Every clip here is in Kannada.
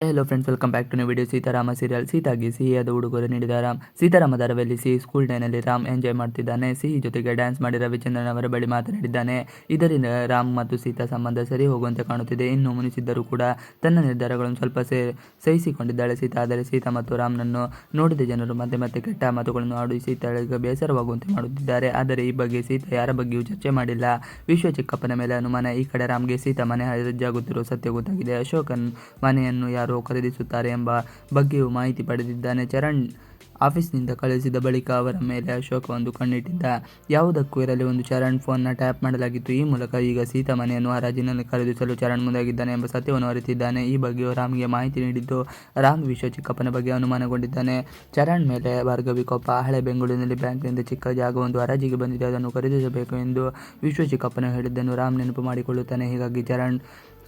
Hello friends welcome back to new video Seetharama serial ಸೀತಾಗಿ ಸಿಹಿಯಾದ ಉಡುಗೊರೆ ನೀಡಿದ ರಾಮ್. ಸೀತಾರಾಮ ರವೆಯಲ್ಲಿ ಸಿಹಿ ಸ್ಕೂಲ್ ಡೇನಲ್ಲಿ ರಾಮ್ ಎಂಜಾಯ್ ಮಾಡ್ತಿದ್ದಾನೆ. ಸಿಹಿ ಜೊತೆಗೆ ಡ್ಯಾನ್ಸ್ ಮಾಡಿ ರವಿಚಂದ್ರನ್ ಅವರ ಬಳಿ ಮಾತನಾಡಿದ್ದಾನೆ. ಇದರಿಂದ ರಾಮ್ ಮತ್ತು ಸೀತಾ ಸಂಬಂಧ ಸರಿ ಹೋಗುವಂತೆ ಕಾಣುತ್ತಿದೆ. ಇನ್ನು ಮುನಿಸಿದ್ದರೂ ಕೂಡ ತನ್ನ ನಿರ್ಧಾರಗಳನ್ನು ಸ್ವಲ್ಪ ಸೇ, ಸಹಿಸಿಕೊಂಡಿದ್ದಾಳೆ ಸೀತಾ. ಆದರೆ ಸೀತಾ ಮತ್ತು ರಾಮ್ನನ್ನು ನೋಡಿದ ಜನರು ಮತ್ತೆ ಮತ್ತೆ ಕೆಟ್ಟ ಮಾತುಗಳನ್ನು ಆಡಿ ಸೀತಾಳಿಗೆ ಬೇಸರವಾಗುವಂತೆ ಮಾಡುತ್ತಿದ್ದಾರೆ. ಆದರೆ ಈ ಬಗ್ಗೆ ಸೀತಾ ಯಾರ ಬಗ್ಗೆಯೂ ಚರ್ಚೆ ಮಾಡಿಲ್ಲ. ವಿಶ್ವ ಚಿಕ್ಕಪ್ಪನ ಮೇಲೆ ಅನುಮಾನ. ಈ ಕಡೆ ರಾಮ್ಗೆ ಸೀತಾ ಮನೆ ಹಜಾಗುತ್ತಿರುವ ಸತ್ಯ ಗೊತ್ತಾಗಿದೆ. ಅಶೋಕನ್ ಮನೆಯನ್ನು ಯಾರೋ ಖರೀದಿಸುತ್ತಾರೆ ಎಂಬ ಬಗ್ಗೆಯೂ ಮಾಹಿತಿ ಪಡೆದಿದ್ದಾನೆ. ಚರಣ್ ಆಫೀಸ್ನಿಂದ ಕಳುಹಿಸಿದ ಬಳಿಕ ಅವರ ಮೇಲೆ ಅಶೋಕ ಒಂದು ಕಣ್ಣಿಟ್ಟಿದ್ದ ಯಾವುದಕ್ಕೂ ಇರಲಿ ಒಂದು ಚರಣ್ ಫೋನ್ನ ಟ್ಯಾಪ್ ಮಾಡಲಾಗಿತ್ತು. ಈ ಮೂಲಕ ಈಗ ಸೀತಾ ಮನೆಯನ್ನು ಹರಾಜಿನಲ್ಲಿ ಖರೀದಿಸಲು ಚರಣ್ ಮುಂದಾಗಿದ್ದಾನೆ ಎಂಬ ಸತ್ಯವನ್ನು ಅರಿತಿದ್ದಾನೆ. ಈ ಬಗ್ಗೆಯೂ ರಾಮ್ಗೆ ಮಾಹಿತಿ ನೀಡಿದ್ದು, ರಾಮ್ ವಿಶ್ವ ಚಿಕ್ಕಪ್ಪನ ಬಗ್ಗೆ ಅನುಮಾನಗೊಂಡಿದ್ದಾನೆ. ಚರಣ್ ಮೇಲೆ ಭಾರ್ಗವಿ ಕೊಪ್ಪ ಹಳೆ ಬೆಂಗಳೂರಿನಲ್ಲಿ ಬ್ಯಾಂಕ್ನಿಂದ ಚಿಕ್ಕ ಜಾಗವೊಂದು ಹರಾಜಿಗೆ ಬಂದಿದೆ, ಅದನ್ನು ಖರೀದಿಸಬೇಕು ಎಂದು ವಿಶ್ವ ಚಿಕ್ಕಪ್ಪನ ಹೇಳಿದ್ದನ್ನು ರಾಮ್ ನೆನಪು ಮಾಡಿಕೊಳ್ಳುತ್ತಾನೆ. ಹೀಗಾಗಿ ಚರಣ್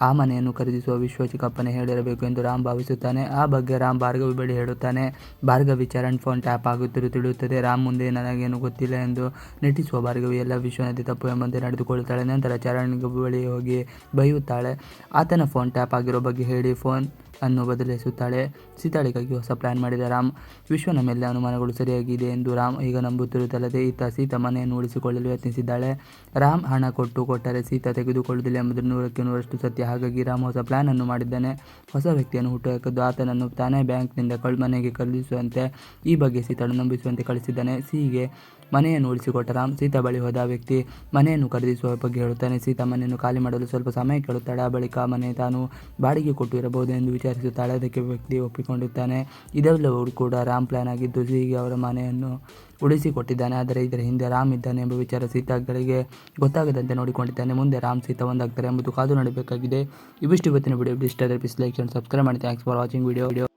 ಆ ಮನೆಯನ್ನು ಖರೀದಿಸುವ ವಿಶ್ವ ಚಿಕ್ಕಪ್ಪನೇ ಹೇಳಿರಬೇಕು ಎಂದು ರಾಮ್ ಭಾವಿಸುತ್ತಾನೆ. ಆ ಬಗ್ಗೆ ರಾಮ್ ಭಾರ್ಗವಿ ಬಳಿ ಹೇಳುತ್ತಾನೆ. ಭಾರ್ಗವಿ ಚರಣ್ ಫೋನ್ ಟ್ಯಾಪ್ ಆಗುತ್ತಿರು ತಿಳಿಯುತ್ತದೆ. ರಾಮ್ ಮುಂದೆ ನನಗೇನು ಗೊತ್ತಿಲ್ಲ ಎಂದು ನಟಿಸುವ ಭಾರ್ಗವಿ ಎಲ್ಲ ವಿಶ್ವನದಿ ತಪ್ಪು ಎಂಬಂತೆ ನಡೆದುಕೊಳ್ಳುತ್ತಾಳೆ. ನಂತರ ಚರಣ್ ಬಳಿ ಹೋಗಿ ಬೈಯುತ್ತಾಳೆ. ಆತನ ಫೋನ್ ಟ್ಯಾಪ್ ಆಗಿರೋ ಬಗ್ಗೆ ಹೇಳಿ ಫೋನ್ ಅನ್ನು ಬದಲಿಸುತ್ತಾಳೆ. ಸೀತಾಳಿಗಾಗಿ ಹೊಸ ಪ್ಲಾನ್ ಮಾಡಿದ ರಾಮ್ ವಿಶ್ವನ ಮೇಲೆ ಅನುಮಾನಗಳು ಸರಿಯಾಗಿದೆ ಎಂದು ರಾಮ್ ಈಗ ನಂಬುತ್ತಿರುತ್ತಲ್ಲದೆ ಈತ ಸೀತಾ ಮನೆಯನ್ನು ಉಳಿಸಿಕೊಳ್ಳಲು ಯತ್ನಿಸಿದ್ದಾಳೆ. ರಾಮ್ ಹಣ ಕೊಟ್ಟು ಕೊಟ್ಟರೆ ಸೀತಾ ತೆಗೆದುಕೊಳ್ಳುವುದಿಲ್ಲ ಎಂಬುದು ನೂರಕ್ಕೆ ನೂರಷ್ಟು ಸತ್ಯ. ಹಾಗಾಗಿ ರಾಮ್ ಹೊಸ ಪ್ಲಾನ್ ಅನ್ನು ಮಾಡಿದ್ದಾನೆ. ಹೊಸ ವ್ಯಕ್ತಿಯನ್ನು ಹುಟ್ಟುಹಾಕಿದ್ದು ಆತನನ್ನು ತಾನೇ ಬ್ಯಾಂಕ್ನಿಂದ ಕಳ್, ಮನೆಗೆ ಕಳುಹಿಸುವಂತೆ, ಈ ಬಗ್ಗೆ ಸೀತಾಳು ನಂಬಿಸುವಂತೆ ಕಳಿಸಿದ್ದಾನೆ. ಸಿಹಿಗೆ ಮನೆಯನ್ನು ಉಳಿಸಿಕೊಟ್ಟ ರಾಮ್ ಸೀತಾ ಬಳಿ ಹೋದ ವ್ಯಕ್ತಿ ಮನೆಯನ್ನು ಖರೀದಿಸುವ ಬಗ್ಗೆ ಹೇಳುತ್ತಾನೆ. ಸೀತಾ ಮನೆಯನ್ನು ಖಾಲಿ ಮಾಡಲು ಸ್ವಲ್ಪ ಸಮಯ ಕೇಳುತ್ತಾಳೆ. ಆ ಬಳಿಕ ಮನೆ ತಾನು ಬಾಡಿಗೆ ಕೊಟ್ಟು ಇರಬಹುದು ಎಂದು ವಿಚಾರಿಸುತ್ತಾಳೆ ಅದಕ್ಕೆ ವ್ಯಕ್ತಿ ಒಪ್ಪಿಕೊಂಡಿದ್ದಾನೆ. ಇದೆಲ್ಲವೂ ಕೂಡ ರಾಮ್ ಪ್ಲಾನ್ ಆಗಿದ್ದು ಜೀಗೆ ಅವರ ಮನೆಯನ್ನು ಉಳಿಸಿಕೊಟ್ಟಿದ್ದಾನೆ. ಆದರೆ ಇದರ ಹಿಂದೆ ರಾಮ್ ಇದ್ದಾನೆ ಎಂಬ ವಿಚಾರ ಸೀತಾಗಳಿಗೆ ಗೊತ್ತಾಗದಂತೆ ನೋಡಿಕೊಂಡಿದ್ದಾನೆ. ಮುಂದೆ ರಾಮ್ ಸೀತಾ ಒಂದಾಗ್ತಾರೆ ಎಂಬುದು ಕಾದು ನೋಡಬೇಕಾಗಿದೆ. ಇವಿಷ್ಟು ಇವತ್ತಿನ ವಿಡಿಯೋ ಇಷ್ಟ ಪ್ಲೀಸ್ ಲೈಕ್ ಸಬ್ಸ್ಕ್ರೈಬ್ ಮಾಡಿ. Thanks for watching video